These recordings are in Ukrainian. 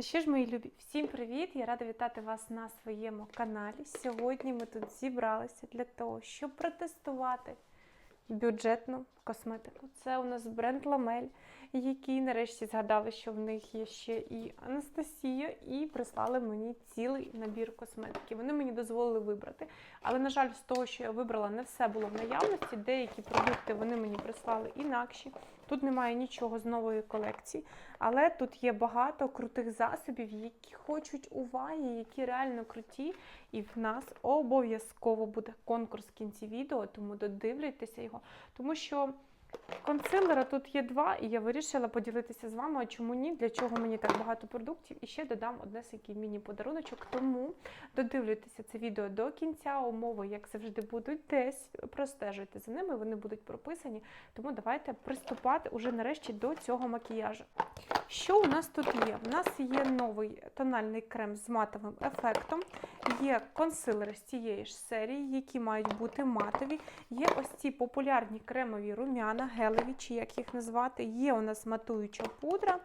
Ну що ж, мої любі, всім привіт! Я рада вітати вас на своєму каналі. Сьогодні ми тут зібралися для того, щоб протестувати бюджетну косметику. Це у нас бренд Ламель, які нарешті згадали, що в них є ще і Анастасія, і прислали мені цілий набір косметики. Вони мені дозволили вибрати. Але, на жаль, з того, що я вибрала, не все було в наявності. Деякі продукти вони мені прислали інакші. Тут немає нічого з нової колекції, але тут є багато крутих засобів, які хочуть уваги, які реально круті. І в нас обов'язково буде конкурс в кінці відео, тому додивлюйтеся його. Тому що консилера тут є два, і я вирішила поділитися з вами, чому ні, для чого мені так багато продуктів. І ще додам однесенький міні-подаруночок. Тому додивлюйтеся це відео до кінця. Умови, як завжди, будуть десь. Простежуйте за ними, вони будуть прописані. Тому давайте приступати уже нарешті до цього макіяжу. Що у нас тут є? У нас є новий тональний крем з матовим ефектом, є консилери з цієї ж серії, які мають бути матові. Є ось ці популярні кремові рум'яна, гелеві, чи як їх назвати. Є у нас матуюча пудра,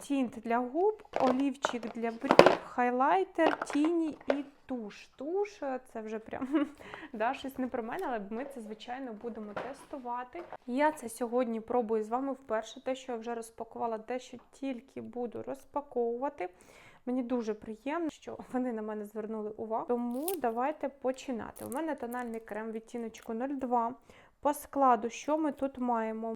тінт для губ, олівчик для брів, хайлайтер, тіні і туш. Туш це вже прям да, щось не про мене, але ми це, звичайно, будемо тестувати. Я це сьогодні пробую з вами вперше. Те, що я вже розпакувала, те, що тільки буду розпаковувати. Мені дуже приємно, що вони на мене звернули увагу. Тому давайте починати. У мене тональний крем відтіночку 02. По складу, що ми тут маємо?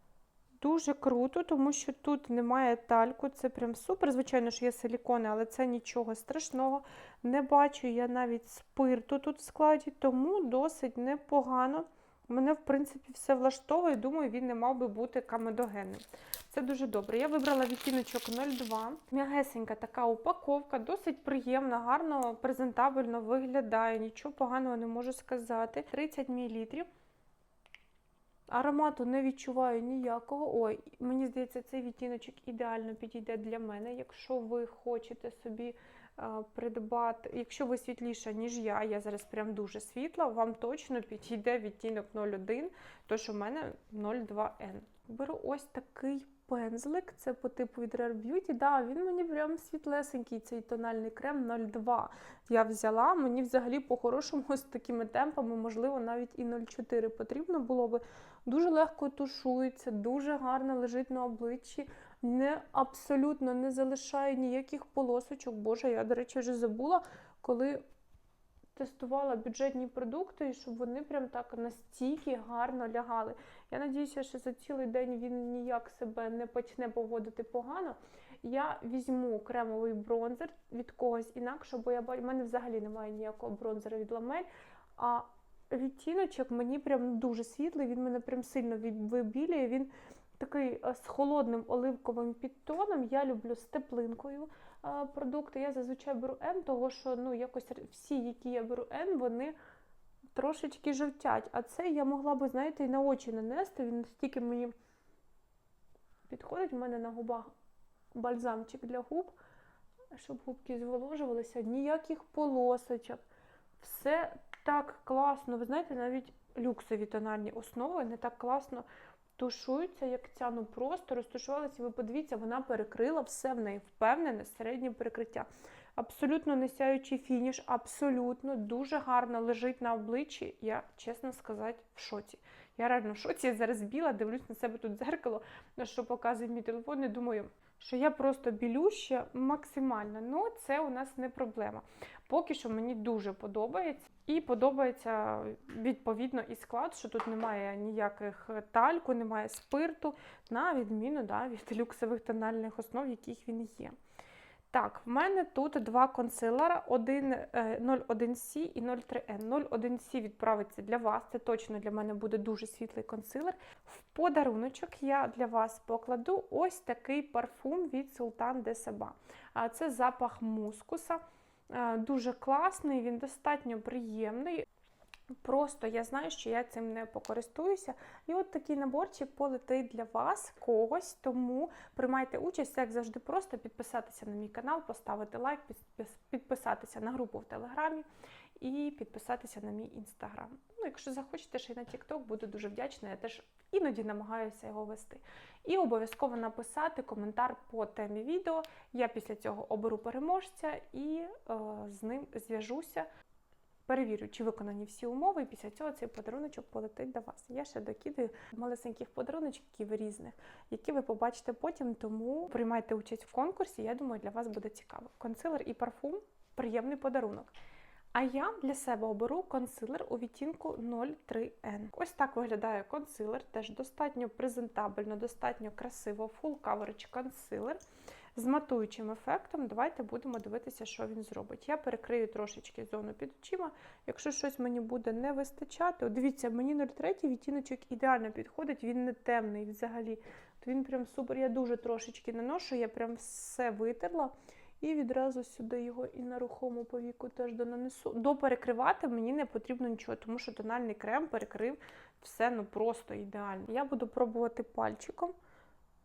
Дуже круто, тому що тут немає тальку. Це прям супер. Звичайно, що є силікони, але це нічого страшного. Не бачу я навіть спирту тут в складі, тому досить непогано. Мене, в принципі, все влаштовує. Думаю, він не мав би бути камедогенним. Це дуже добре. Я вибрала відтіночок 02. М'ягесенька така упаковка, досить приємна, гарно, презентабельно виглядає. Нічого поганого не можу сказати. 30 мл. Аромату не відчуваю ніякого. Ой, мені здається, цей відтіночок ідеально підійде для мене. Якщо ви хочете собі а, придбати, якщо ви світліша, ніж я, я зараз прям дуже світла, вам точно підійде відтінок 01, то що в мене 02N. Беру ось такий пензлик, це по типу від Rare Beauty. Да, він мені прям світлесенький, цей тональний крем 02. Я взяла, мені взагалі по-хорошому з такими темпами, можливо, навіть і 04 потрібно було би. Дуже легко тушується, дуже гарно лежить на обличчі, не абсолютно не залишає ніяких полосочок. Боже, я, до речі, вже забула, коли тестувала бюджетні продукти, і щоб вони прям так настільки гарно лягали. Я надіюся, що за цілий день він ніяк себе не почне поводити погано. Я візьму кремовий бронзер від когось інакшого, бо я бачу, в мене взагалі немає ніякого бронзера від ламель. А відтіночок мені прям дуже світлий, він мене прям сильно вибілює. Він такий з холодним оливковим підтоном. Я люблю з теплинкою продукти. Я зазвичай беру N, того що ну, якось всі, які я беру N, вони трошечки жовтять. А це я могла би, знаєте, і на очі нанести. Він настільки мені підходить, у мене на губах бальзамчик для губ, щоб губки зволожувалися, ніяких полосочок. Все так класно. Ви знаєте, навіть люксові тональні основи не так класно тушуються, як ця, ну просто розташувалася, ви подивіться, вона перекрила все в неї впевнене середнє перекриття. Абсолютно не сяючий фініш, абсолютно дуже гарно лежить на обличчі. Я, чесно сказати, в шоці. Я реально в шоці, я зараз біла, дивлюсь на себе тут дзеркало, на що показує мій телефон, і думаю, що я просто білюща максимально. Ну, це у нас не проблема. Поки що мені дуже подобається. І подобається відповідно і склад, що тут немає ніяких тальку, немає спирту, на відміну да, від люксових тональних основ, яких він є. Так, в мене тут два консилера, 01C і 03N. 01C відправиться для вас, це точно для мене буде дуже світлий консилер. В подаруночок я для вас покладу ось такий парфум від Sultan de Saba. Це запах мускуса. Дуже класний, він достатньо приємний. Просто я знаю, що я цим не покористуюся. І от такий наборчик полетить для вас, когось. Тому приймайте участь, як завжди, просто підписатися на мій канал, поставити лайк, підписатися на групу в Телеграмі і підписатися на мій інстаграм. Ну, якщо захочете, ще й на TikTok, буду дуже вдячна. Я теж іноді намагаюся його вести. І обов'язково написати коментар по темі відео. Я після цього оберу переможця і е, з ним зв'яжуся. Перевірю, чи виконані всі умови, і після цього цей подаруночок полетить до вас. Я ще докидаю малесеньких подаруночків різних, які ви побачите потім, тому приймайте участь в конкурсі. Я думаю, для вас буде цікаво. Консилер і парфум приємний подарунок. А я для себе оберу консилер у відтінку 03N. Ось так виглядає консилер, теж достатньо презентабельно, достатньо красиво, full coverage консилер з матуючим ефектом. Давайте будемо дивитися, що він зробить. Я перекрию трошечки зону під очима. Якщо щось мені буде не вистачати, от дивіться, мені 03 відтіночок ідеально підходить, він не темний взагалі. От він прям супер. Я дуже трошечки наношу, я прям все витерла. І відразу сюди його і на рухому повіку теж донанесу. Доперекривати мені не потрібно нічого, тому що тональний крем перекрив все ну просто ідеально. Я буду пробувати пальчиком.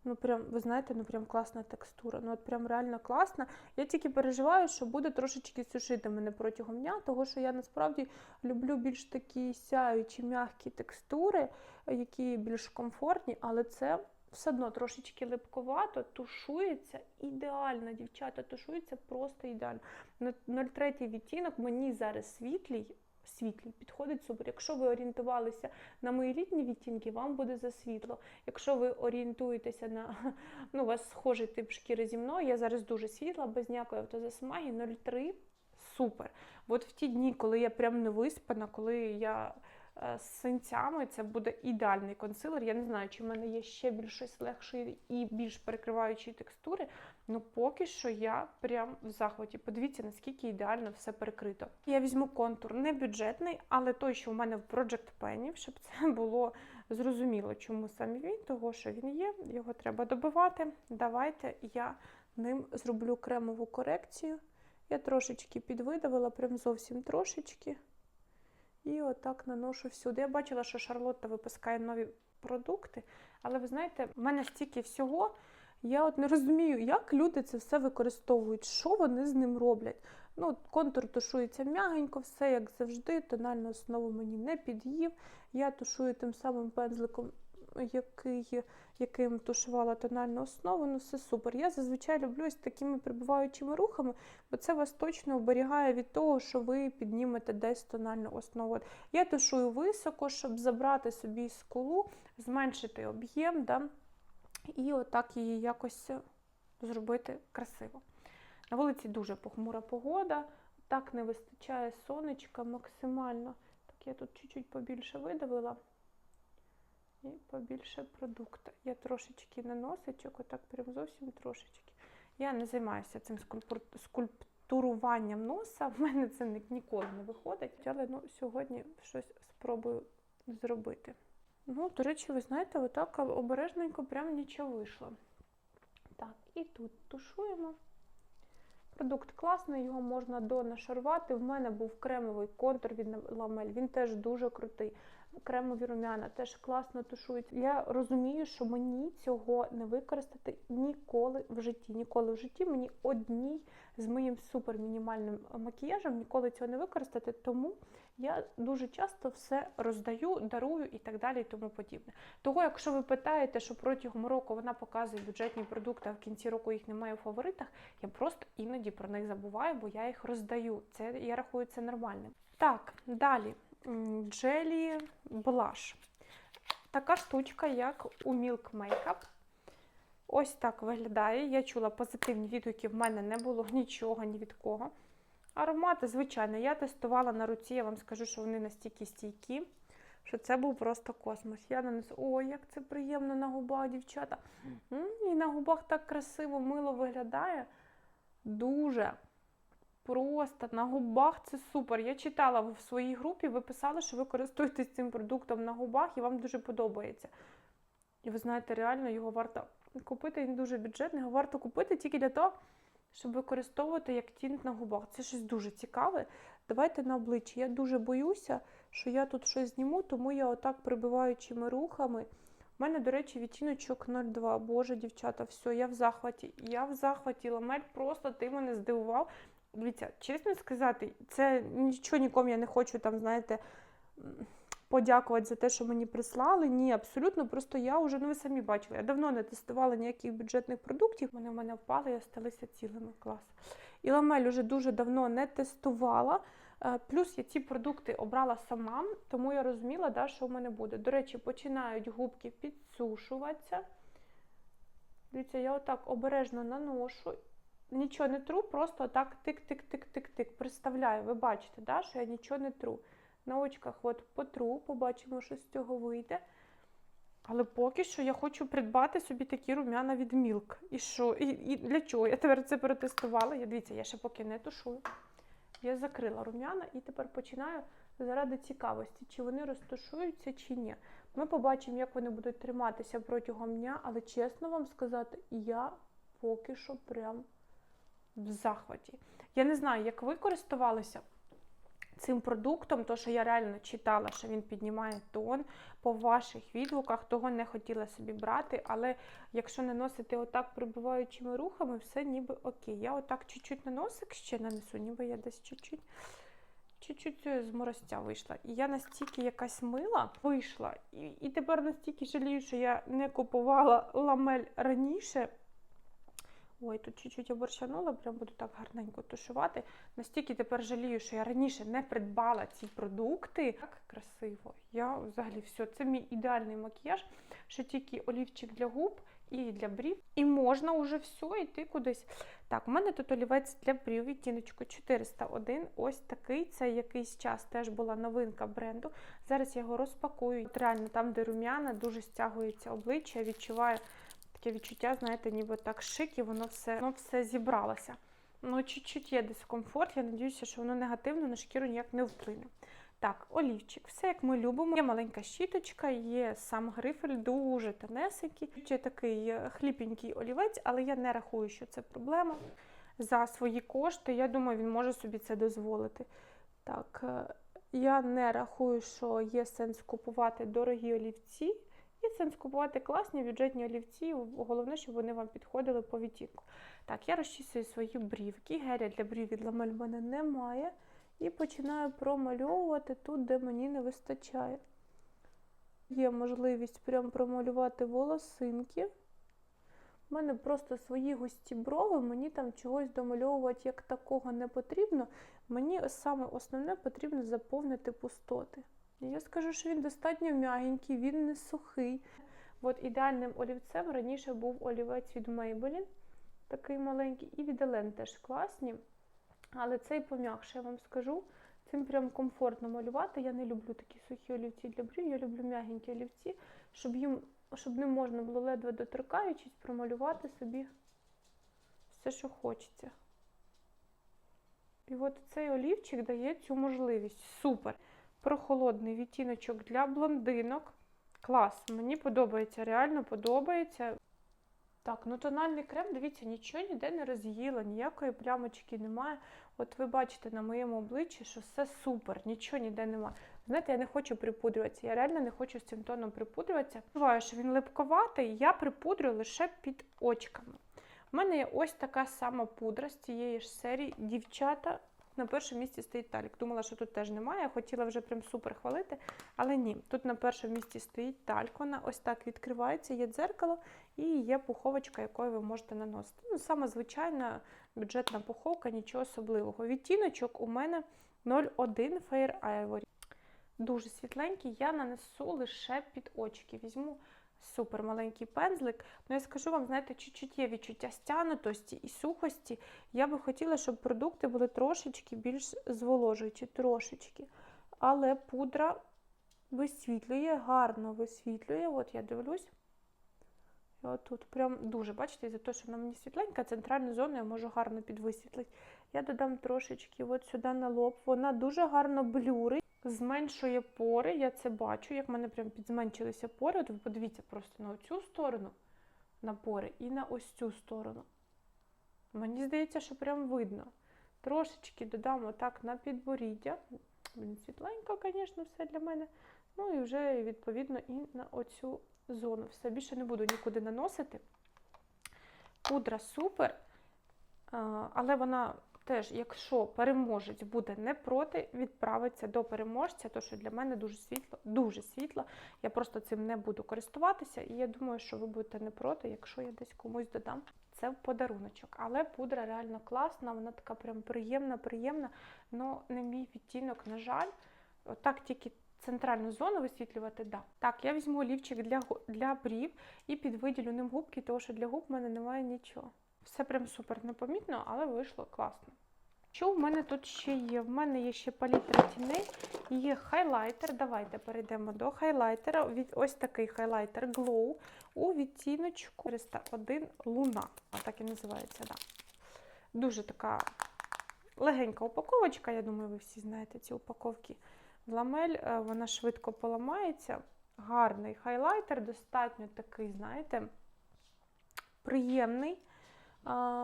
Ну, прям, ви знаєте, ну прям класна текстура. Ну, от прям реально класна. Я тільки переживаю, що буде трошечки сушити мене протягом дня, тому що я насправді люблю більш такі сяючі, м'які текстури, які більш комфортні, але це все одно трошечки липковато, тушується ідеально, дівчата, тушується просто ідеально. На 03 відтінок мені зараз світлий, світлий підходить супер. Якщо ви орієнтувалися на мої літні відтінки, вам буде за світло. Якщо ви орієнтуєтеся на ну, у вас схожий тип шкіри зі мною, я зараз дуже світла, без ніякої автозасмаги, 03 супер. От в ті дні, коли я прям не виспана, коли я з синцями, це буде ідеальний консилер. Я не знаю, чи в мене є ще більш щось легшої і більш перекриваючої текстури. Ну, поки що я прям в захваті. Подивіться, наскільки ідеально все перекрито. Я візьму контур не бюджетний, але той, що в мене в Project Penny, щоб це було зрозуміло, чому саме він, того що він є, його треба добивати. Давайте я ним зроблю кремову корекцію. Я трошечки підвидавила, прям зовсім трошечки. І отак наношу всюди. Я бачила, що Шарлотта випускає нові продукти, але ви знаєте, в мене стільки всього. Я от не розумію, як люди це все використовують, що вони з ним роблять. Ну, Контур тушується м'ягенько, все як завжди, тональну основу мені не під'їв. Я тушую тим самим пензликом, який, яким тушувала тональну основу. Ну, все супер. Я зазвичай люблю ось такими прибуваючими рухами, бо це вас точно оберігає від того, що ви піднімете десь тональну основу. Я тушую високо, щоб забрати собі скулу, зменшити об'єм. Да? і отак її якось зробити красиво. На вулиці дуже похмура погода, так не вистачає сонечка максимально. Так я тут чуть-чуть побільше видавила і побільше продукту. Я трошечки наносичок, отак прям зовсім трошечки. Я не займаюся цим скульптуруванням носа, в мене це ніколи не виходить, але ну, сьогодні щось спробую зробити. Ну, до речі, ви знаєте, отак обережненько прям нічого вийшло. Так, і тут тушуємо. Продукт класний, його можна донашарувати. В мене був кремовий контур від ламель, він теж дуже крутий. Кремові рум'яна теж класно тушують. Я розумію, що мені цього не використати ніколи в житті. Ніколи в житті мені одній з моїм супермінімальним макіяжем ніколи цього не використати, тому я дуже часто все роздаю, дарую і так далі, і тому подібне. Того, якщо ви питаєте, що протягом року вона показує бюджетні продукти, а в кінці року їх немає у фаворитах, я просто іноді про них забуваю, бо я їх роздаю. Це я рахую це нормальним. Так, далі джелі блаш. Така штучка, як у Milk Makeup. Ось так виглядає. Я чула позитивні відгуки, в мене не було нічого ні від кого. Аромати, звичайно, я тестувала на руці, я вам скажу, що вони настільки стійкі, що це був просто космос. Я нанесу, ой, як це приємно на губах, дівчата. І на губах так красиво, мило виглядає. Дуже. Просто на губах це супер. Я читала в своїй групі, ви писали, що ви користуєтесь цим продуктом на губах і вам дуже подобається. І ви знаєте, реально його варто купити, він дуже бюджетний, його варто купити тільки для того, щоб використовувати як тінт на губах. Це щось дуже цікаве. Давайте на обличчі. Я дуже боюся, що я тут щось зніму, тому я отак прибиваючими рухами. У мене, до речі, відтіночок 02. Боже, дівчата, все, я в захваті. Я в захваті. Ламель, просто ти мене здивував. Дивіться, чесно сказати, це нічого нікому я не хочу там, знаєте, подякувати за те, що мені прислали. Ні, абсолютно. Просто я вже, ну ви самі бачили, я давно не тестувала ніяких бюджетних продуктів. Вони в мене впали і сталися цілими. Клас. І ламель вже дуже давно не тестувала. Е, Плюс я ці продукти обрала сама, тому я розуміла, да, що в мене буде. До речі, починають губки підсушуватися. Дивіться, я отак обережно наношу. Нічого не тру, просто так тик-тик-тик-тик-тик. Представляю, ви бачите, да, що я нічого не тру. На очках от потру, побачимо, що з цього вийде. Але поки що я хочу придбати собі такі рум'яна від Milk. І що? І, і для чого? Я тепер це протестувала. Я дивіться, я ще поки не тушую. Я закрила рум'яна і тепер починаю заради цікавості, чи вони розташуються, чи ні. Ми побачимо, як вони будуть триматися протягом дня, але чесно вам сказати, я поки що прям в захваті. Я не знаю, як ви користувалися цим продуктом, то що я реально читала, що він піднімає тон. По ваших відгуках того не хотіла собі брати, але якщо наносити отак прибиваючими рухами, все ніби окей. Я отак чуть-чуть на носик ще нанесу, ніби я десь чуть-чуть. Чуть-чуть е, з морозця вийшла. І я настільки якась мила вийшла. І, і тепер настільки жалію, що я не купувала ламель раніше. Ой, тут чуть-чуть оборщанула, прям буду так гарненько тушувати. Настільки тепер жалію, що я раніше не придбала ці продукти. Так красиво. Я взагалі все. Це мій ідеальний макіяж, що тільки олівчик для губ і для брів. І можна вже все йти кудись. Так, у мене тут олівець для брів, відтіночку 401. Ось такий. Це якийсь час теж була новинка бренду. Зараз я його розпакую. От реально, там, де рум'яна, дуже стягується обличчя. Відчуваю таке відчуття, знаєте, ніби так шик, і воно все, воно все зібралося. Ну, чуть-чуть є дискомфорт. Я сподіваюся, що воно негативно на шкіру ніяк не вплине. Так, олівчик, все як ми любимо. Є маленька щіточка, є сам грифель, дуже тонесенький. Ще такий е, хліпенький олівець, але я не рахую, що це проблема. За свої кошти, я думаю, він може собі це дозволити. Так, е, я не рахую, що є сенс купувати дорогі олівці. Є сенс купувати класні бюджетні олівці. Головне, щоб вони вам підходили по відтінку. Так, я розчісую свої брівки. Геля для брів від ламель мене немає. І починаю промальовувати тут, де мені не вистачає. Є можливість прям промалювати волосинки. У мене просто свої густі брови, мені там чогось домальовувати як такого не потрібно. Мені саме основне потрібно заповнити пустоти. Я скажу, що він достатньо м'ягенький, він не сухий. От ідеальним олівцем раніше був олівець від Maybelline, такий маленький, і від Елен теж класні. Але цей пом'якше, я вам скажу. Цим прям комфортно малювати. Я не люблю такі сухі олівці для брів, я люблю м'ягенькі олівці, щоб їм, щоб ним можна було ледве доторкаючись, промалювати собі все, що хочеться. І от цей олівчик дає цю можливість. Супер! Прохолодний відтіночок для блондинок. Клас, мені подобається, реально подобається. Так, ну тональний крем, дивіться, нічого ніде не роз'їла, ніякої плямочки немає. От ви бачите на моєму обличчі, що все супер, нічого ніде немає. Знаєте, я не хочу припудрюватися, я реально не хочу з цим тоном припудрюватися. Буваю, що він липковатий, я припудрюю лише під очками. У мене є ось така сама пудра з цієї ж серії. Дівчата на першому місці стоїть талік. Думала, що тут теж немає. Хотіла вже прям супер хвалити, але ні. Тут на першому місці стоїть тальк. Вона ось так відкривається, є дзеркало і є пуховочка, якою ви можете наносити. Ну, саме звичайна бюджетна пуховка, нічого особливого. Відтіночок у мене 01 Fair Ivory. Дуже світленький, я нанесу лише під очки. Візьму супер маленький пензлик. Ну, я скажу вам, знаєте, чуть-чуть є відчуття стянутості і сухості. Я би хотіла, щоб продукти були трошечки більш зволожуючі, трошечки. Але пудра висвітлює, гарно висвітлює. От я дивлюсь. І от тут прям дуже, бачите, за те, що вона мені світленька, центральну зону я можу гарно підвисвітлити. Я додам трошечки от сюди на лоб. Вона дуже гарно блюрить, зменшує пори. Я це бачу, як в мене прям підзменшилися пори. От ви подивіться просто на цю сторону на пори і на ось цю сторону. Мені здається, що прям видно. Трошечки додамо так на підборіддя. Блін, світленько, звісно, все для мене. Ну і вже, відповідно, і на оцю зону. Все більше не буду нікуди наносити. Пудра супер, але вона теж, якщо переможець буде не проти, відправиться до переможця, то що для мене дуже світло, дуже світло. Я просто цим не буду користуватися, і я думаю, що ви будете не проти, якщо я десь комусь додам. Це в подаруночок. Але пудра реально класна, вона така прям приємна, приємна. але не мій відтінок, на жаль. Отак тільки центральну зону висвітлювати, да. Так, я візьму олівчик для, для брів і підвиділю ним губки, тому що для губ в мене немає нічого. Все прям супер непомітно, але вийшло класно. Що в мене тут ще є? В мене є ще палітра тіней, є хайлайтер. Давайте перейдемо до хайлайтера. Ось такий хайлайтер Glow у відтіночку 401 Луна. А так і називається, да. Дуже така легенька упаковочка. Я думаю, ви всі знаєте ці упаковки. Ламель, е, вона швидко поламається. Гарний хайлайтер, достатньо такий, знаєте, приємний,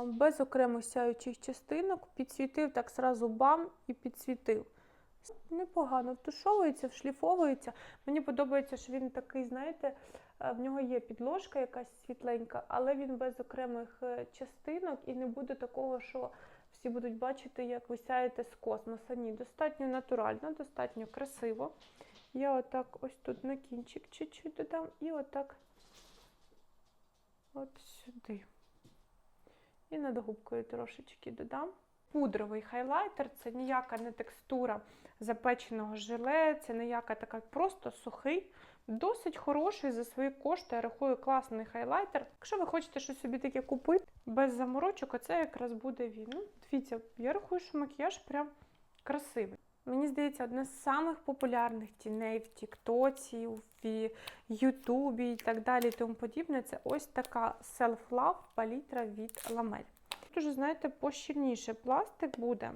без окремих сяючих частинок. Підсвітив так сразу бам і підсвітив. Непогано втушовується, вшліфовується. Мені подобається, що він такий, знаєте, е, в нього є підложка якась світленька, але він без окремих е, частинок і не буде такого, що всі будуть бачити, як ви сяєте з космоса. Ні, достатньо натурально, достатньо красиво. Я отак ось тут на кінчик чуть-чуть додам і отак от сюди. І над губкою трошечки додам. Пудровий хайлайтер це ніяка не текстура запеченого желе, це ніяка така просто сухий, досить хороший за свої кошти. Я рахую класний хайлайтер. Якщо ви хочете щось собі таке купити без заморочок, оце якраз буде він. Ну, дивіться, я рахую, що макіяж прям красивий. Мені здається, одна з самих популярних тіней в Тіктоці, в Ютубі і так далі, і тому подібне. Це ось така Self-Love палітра від Ламель. Дуже, знаєте, пощільніше пластик буде.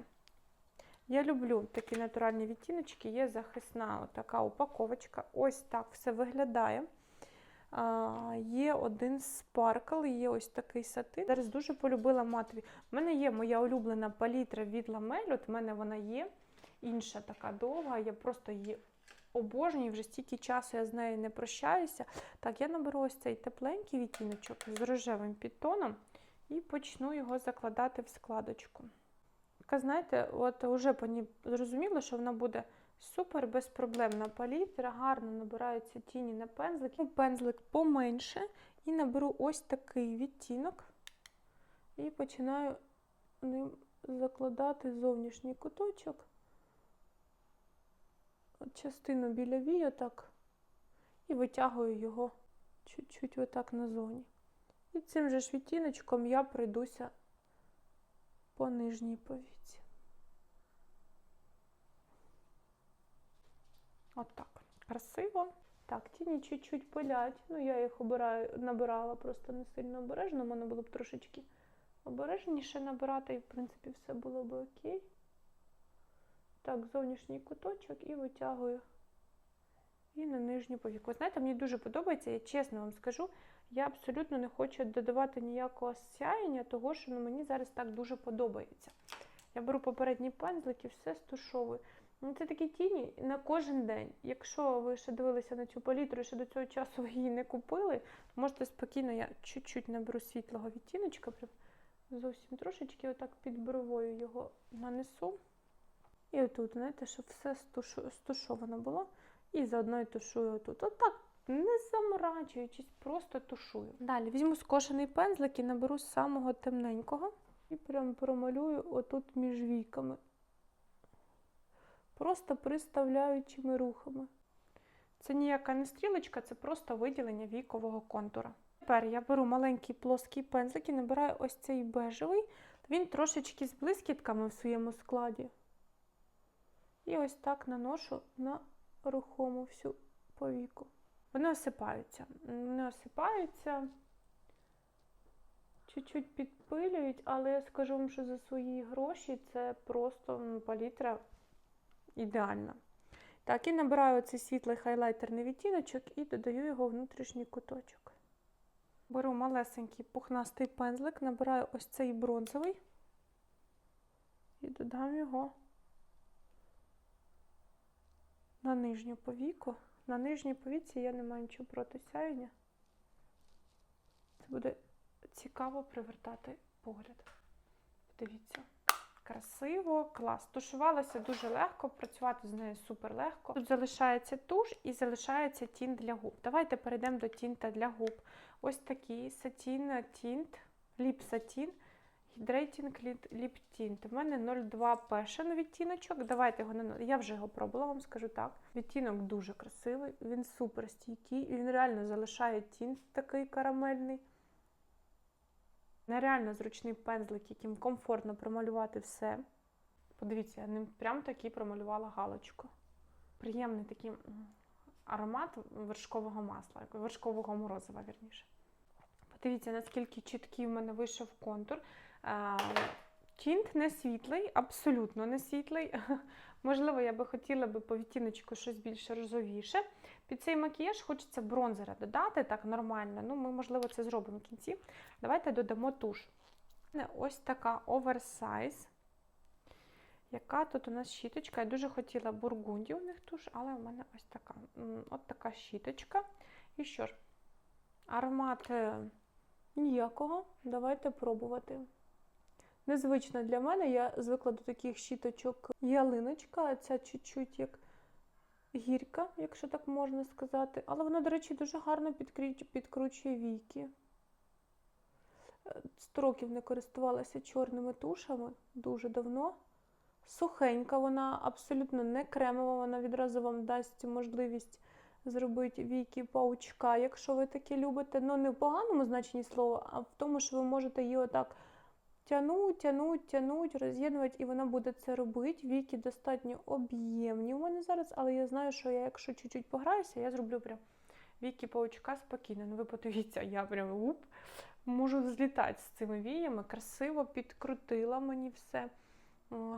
Я люблю такі натуральні відтіночки, є захисна така упаковочка. Ось так все виглядає. А, є один спаркл, є ось такий сатин. Зараз дуже полюбила матові. У мене є моя улюблена палітра від Ламель, от в мене вона є. Інша така довга, я просто її обожнюю, вже стільки часу я з нею не прощаюся. Так, я наберу ось цей тепленький відтіночок з рожевим підтоном і почну його закладати в складочку. Така, знаєте, от вже по ній зрозуміло, що вона буде супер безпроблемна палітра, гарно набираються тіні на пензлик. Пензлик поменше і наберу ось такий відтінок і починаю ним закладати зовнішній куточок. Частину біля вій отак, і витягую його чуть-чуть отак назовні. І цим же ж відтіночком я пройдуся по нижній повіці. Отак. Красиво. Так, тіні чуть-чуть пилять. Ну, я їх обираю, набирала просто не сильно обережно, можна було б трошечки обережніше набирати, і, в принципі, все було б окей. Так, зовнішній куточок і витягую і на нижню повіку. Знаєте, мені дуже подобається, я чесно вам скажу, я абсолютно не хочу додавати ніякого сяєння, того що ну, мені зараз так дуже подобається. Я беру попередній пензлик і все стушовую. Ну, Це такі тіні на кожен день. Якщо ви ще дивилися на цю палітру і ще до цього часу її не купили, можете спокійно, я чуть-чуть наберу світлого відтіночка, прям зовсім трошечки, отак під бровою його нанесу. І отут, знаєте, щоб все стушу, стушовано було. І заодно і тушую отут. Отак, не заморачуючись, просто тушую. Далі візьму скошений пензлик і наберу самого темненького. І прям промалюю отут між віками. Просто приставляючими рухами. Це ніяка не стрілочка, це просто виділення вікового контура. Тепер я беру маленький плоский пензлик і набираю ось цей бежевий. Він трошечки з блискітками в своєму складі. І ось так наношу на рухому всю повіку. Вони осипаються. Вони осипаються, чуть-чуть підпилюють, але я скажу вам, що за свої гроші це просто ну, палітра ідеальна. Так, і набираю цей світлий хайлайтерний відтіночок і додаю його внутрішній куточок. Беру малесенький пухнастий пензлик, набираю ось цей бронзовий і додам його на нижню повіку. На нижній повіці я не маю нічого проти сяєння. Це буде цікаво привертати погляд. Подивіться. Красиво, клас. Тушувалася дуже легко, працювати з нею супер легко. Тут залишається туш і залишається тінт для губ. Давайте перейдемо до тінта для губ. Ось такий сатін тінт, ліп сатін, Hydrating Lip Tint. У мене 02 Passion відтіночок. Давайте його на я вже його пробувала, вам скажу так. Відтінок дуже красивий, він супер стійкий, він реально залишає тінт такий карамельний. Нереально зручний пензлик, яким комфортно промалювати все. Подивіться, я ним прям таки промалювала галочку. Приємний такий аромат вершкового масла, вершкового морозива, вірніше. Подивіться, наскільки чіткий в мене вийшов контур. Тінт не світлий, абсолютно не світлий. Можливо, я би хотіла би по відтіночку щось більш розовіше. Під цей макіяж хочеться бронзера додати так нормально. Ну, Ми, можливо, це зробимо в кінці. Давайте додамо туш. Ось така оверсайз. Яка тут у нас щіточка? Я дуже хотіла бургунді у них туш, але у мене ось така от така щіточка. І що ж, аромат е, ніякого. Давайте пробувати. Незвично для мене, я звикла до таких щіточок ялиночка, а ця чуть-чуть як гірка, якщо так можна сказати. Але вона, до речі, дуже гарно підкручує віки. Сто років не користувалася чорними тушами дуже давно. Сухенька, вона абсолютно не кремова, вона відразу вам дасть можливість зробити віки паучка, якщо ви таке любите. Ну, не в поганому значенні слова, а в тому, що ви можете її отак тянуть, тянуть, тянуть, роз'єднувати, і вона буде це робити. Віки достатньо об'ємні у мене зараз, але я знаю, що я, якщо чуть-чуть пограюся, я зроблю прям віки паучка спокійно. Ну, ви подивіться, я прям уп, можу злітати з цими віями, красиво підкрутила мені все.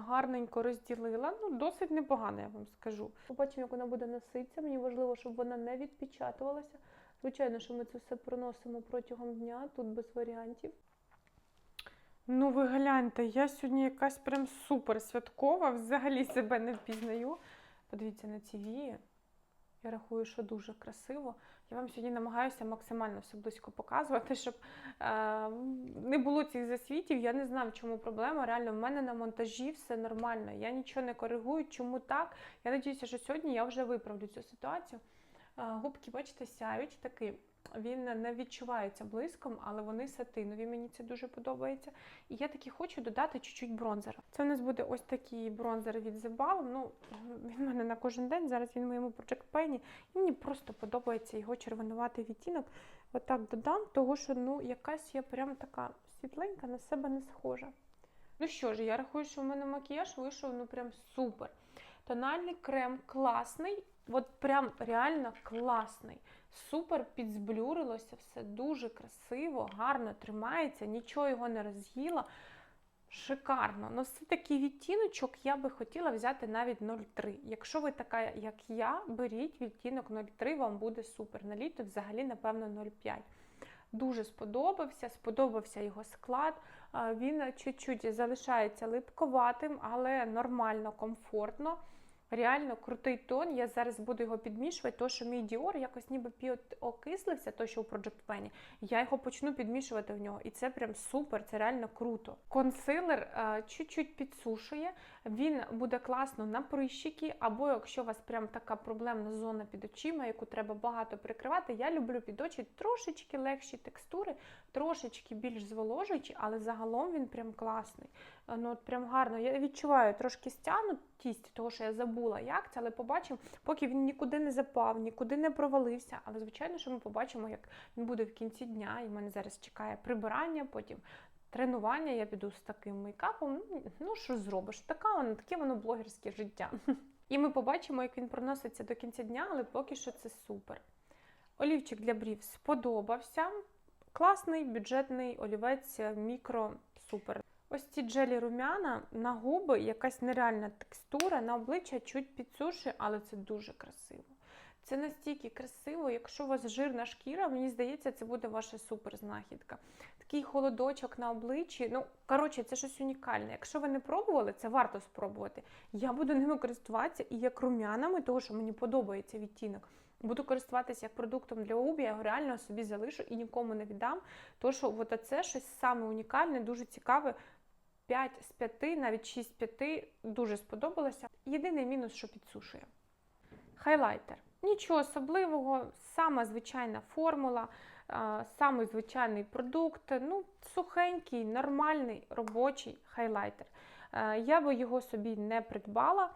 Гарненько розділила, ну досить непогано, я вам скажу. Побачимо, як вона буде носитися. Мені важливо, щоб вона не відпечатувалася. Звичайно, що ми це все проносимо протягом дня, тут без варіантів. Ну, ви гляньте, я сьогодні якась прям супер святкова, взагалі себе не впізнаю. Подивіться на ці вії. Я рахую, що дуже красиво. Я вам сьогодні намагаюся максимально все близько показувати, щоб е, не було цих засвітів. Я не знаю, в чому проблема. Реально, в мене на монтажі все нормально. Я нічого не коригую. Чому так? Я сподіваюся, що сьогодні я вже виправлю цю ситуацію. Губки, бачите, сяють такі. Він не відчувається блиском, але вони сатинові, мені це дуже подобається. І я таки хочу додати чуть-чуть бронзера. Це у нас буде ось такий бронзер від The Balm. Ну, Він в мене на кожен день, зараз він в моєму Project Pen, і мені просто подобається його червонуватий відтінок. Отак додам, того що ну, якась я прям така світленька, на себе не схожа. Ну що ж, я рахую, що в мене макіяж вийшов ну прям супер. Тональний крем класний, от прям реально класний. Супер підзблюрилося, все дуже красиво, гарно тримається, нічого його не роз'їла. Шикарно. Ну, все такий відтіночок я би хотіла взяти навіть 0,3. Якщо ви така, як я, беріть відтінок 0,3, вам буде супер. На літо взагалі, напевно, 0,5. Дуже сподобався, сподобався його склад. Він чуть-чуть залишається липковатим, але нормально, комфортно. Реально крутий тон. Я зараз буду його підмішувати, тому що мій Dior якось ніби окислився, то що у Project Penny. Я його почну підмішувати в нього. І це прям супер, це реально круто. Консилер а, чуть-чуть підсушує, він буде класно на прищики, або якщо у вас прям така проблемна зона під очима, яку треба багато прикривати. Я люблю під очі трошечки легші текстури, трошечки більш зволожуючі, але загалом він прям класний. Ну от Прям гарно. Я відчуваю трошки стягнутість, того що я забула, як це, але побачимо, поки він нікуди не запав, нікуди не провалився. Але, звичайно, що ми побачимо, як він буде в кінці дня. І в мене зараз чекає прибирання, потім тренування. Я піду з таким мейкапом. Ну, що зробиш? Така воно, таке воно блогерське життя. І ми побачимо, як він проноситься до кінця дня, але поки що це супер. Олівчик для брів сподобався. Класний бюджетний олівець, мікро, супер. Ось ці джелі румяна на губи, якась нереальна текстура, на обличчя чуть підсушує, але це дуже красиво. Це настільки красиво, якщо у вас жирна шкіра, мені здається, це буде ваша суперзнахідка. Такий холодочок на обличчі. Ну, коротше, це щось унікальне. Якщо ви не пробували, це варто спробувати. Я буду ними користуватися і як румянами, тому що мені подобається відтінок. Буду користуватися як продуктом для губ, я його реально собі залишу і нікому не віддам. Тому що от це щось саме унікальне, дуже цікаве 5 з 5, навіть 6 з 5 дуже сподобалося. Єдиний мінус, що підсушує. Хайлайтер. Нічого особливого, сама звичайна формула, самий звичайний продукт. Ну, сухенький, нормальний робочий хайлайтер. Е, Я би його собі не придбала.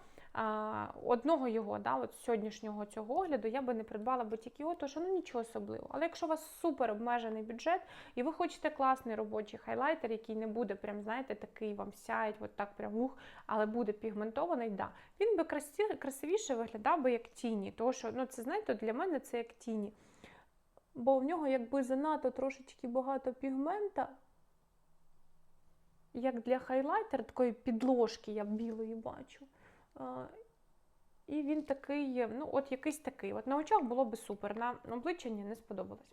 Одного його, да, от сьогоднішнього цього огляду, я би не придбала би тільки його, що ну нічого особливого. Але якщо у вас супер обмежений бюджет, і ви хочете класний робочий хайлайтер, який не буде прям, знаєте, такий вам сяють, от так прям ух, але буде пігментований, да. Він би красивіше виглядав би як тіні. Тому що, ну це знаєте, для мене це як тіні. Бо в нього якби занадто трошечки багато пігмента, як для хайлайтера, такої підложки я білої бачу. І він такий, ну, от якийсь такий. От на очах було би супер, на обличчі ні, не сподобалось.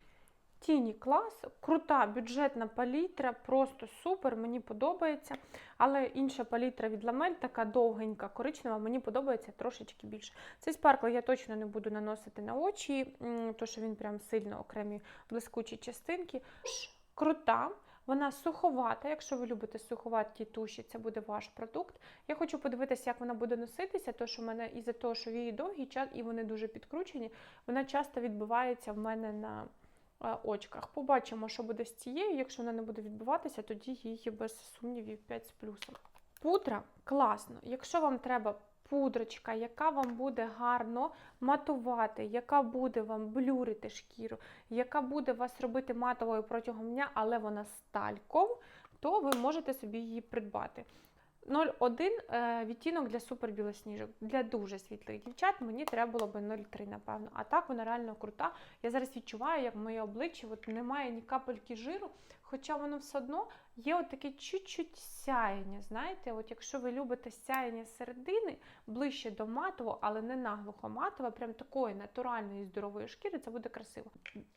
Тіні клас, крута бюджетна палітра, просто супер, мені подобається. Але інша палітра від Ламель, така довгенька, коричнева, мені подобається трошечки більше. Цей спаркл я точно не буду наносити на очі, м, то що він прям сильно окремі блискучі частинки. Крута. Вона суховата. Якщо ви любите суховаті туші, це буде ваш продукт. Я хочу подивитися, як вона буде носитися, тому що в мене із-за того, що вії довгі ча- і вони дуже підкручені, вона часто відбивається в мене на е, очках. Побачимо, що буде з цією. Якщо вона не буде відбиватися, тоді її без сумнівів 5 з плюсом. Пудра класно. Якщо вам треба пудрочка, яка вам буде гарно матувати, яка буде вам блюрити шкіру, яка буде вас робити матовою протягом дня, але вона з тальком, то ви можете собі її придбати. 0,1 е, відтінок для супербілосніжок. Для дуже світлих дівчат мені треба було би 0,3, напевно. А так вона реально крута. Я зараз відчуваю, як моє обличчя от немає ні капельки жиру, хоча воно все одно є от таке чуть-чуть сяєння. Знаєте, от якщо ви любите сяєння середини, ближче до матового, але не наглухо матове, прям такої натуральної здорової шкіри, це буде красиво.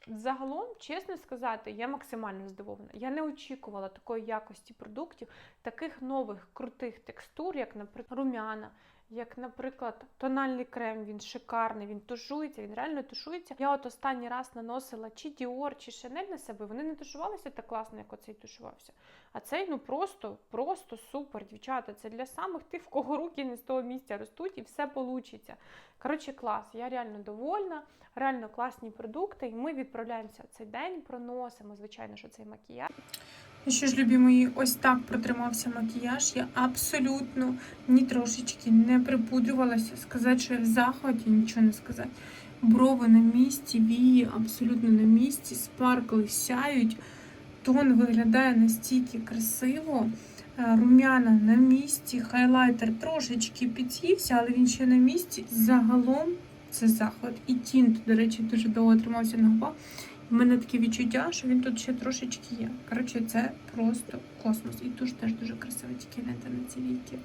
Загалом, чесно сказати, я максимально здивована. Я не очікувала такої якості продуктів, таких нових крутих текстур, як, наприклад, румяна. Як, наприклад, тональний крем, він шикарний, він тушується, він реально тушується. Я от останній раз наносила чи Dior, чи Chanel на себе. Вони не тушувалися так класно, як оцей тушувався. А цей ну просто, просто супер, дівчата. Це для самих тих, в кого руки не з того місця ростуть, і все получиться. Коротше, клас. Я реально довольна, реально класні продукти. І ми відправляємося цей день, проносимо, звичайно, що цей макіяж. Ну що ж, любі мої, ось так протримався макіяж. Я абсолютно ні трошечки не припудрювалася. Сказати, що я в захваті, нічого не сказати. Брови на місці, вії абсолютно на місці, спаркли сяють. Тон виглядає настільки красиво. Е, Румяна на місці, хайлайтер трошечки підсівся, але він ще на місці. Загалом це захват. І тінт, до речі, дуже довго тримався на губах. У мене таке відчуття, що він тут ще трошечки є. Коротше, це просто космос. І дуже теж дуже красиво, тільки не на ці віки.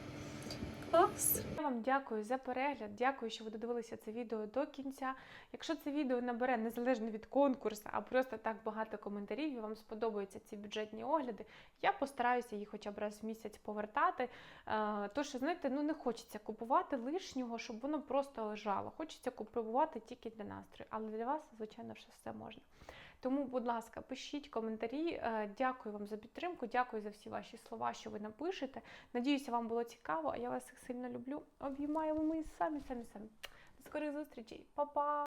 Клас! Я вам дякую за перегляд. Дякую, що ви додивилися це відео до кінця. Якщо це відео набере незалежно від конкурсу, а просто так багато коментарів, і вам сподобаються ці бюджетні огляди, я постараюся їх хоча б раз в місяць повертати. Е, То що, знаєте, ну не хочеться купувати лишнього, щоб воно просто лежало. Хочеться купувати тільки для настрою, але для вас, звичайно, все можна. Тому, будь ласка, пишіть коментарі. Е, Дякую вам за підтримку, дякую за всі ваші слова, що ви напишете. Надіюся, вам було цікаво. а Я вас сильно люблю. Обіймаю ми самі, самі, самі. До скорих зустрічей. Па-па!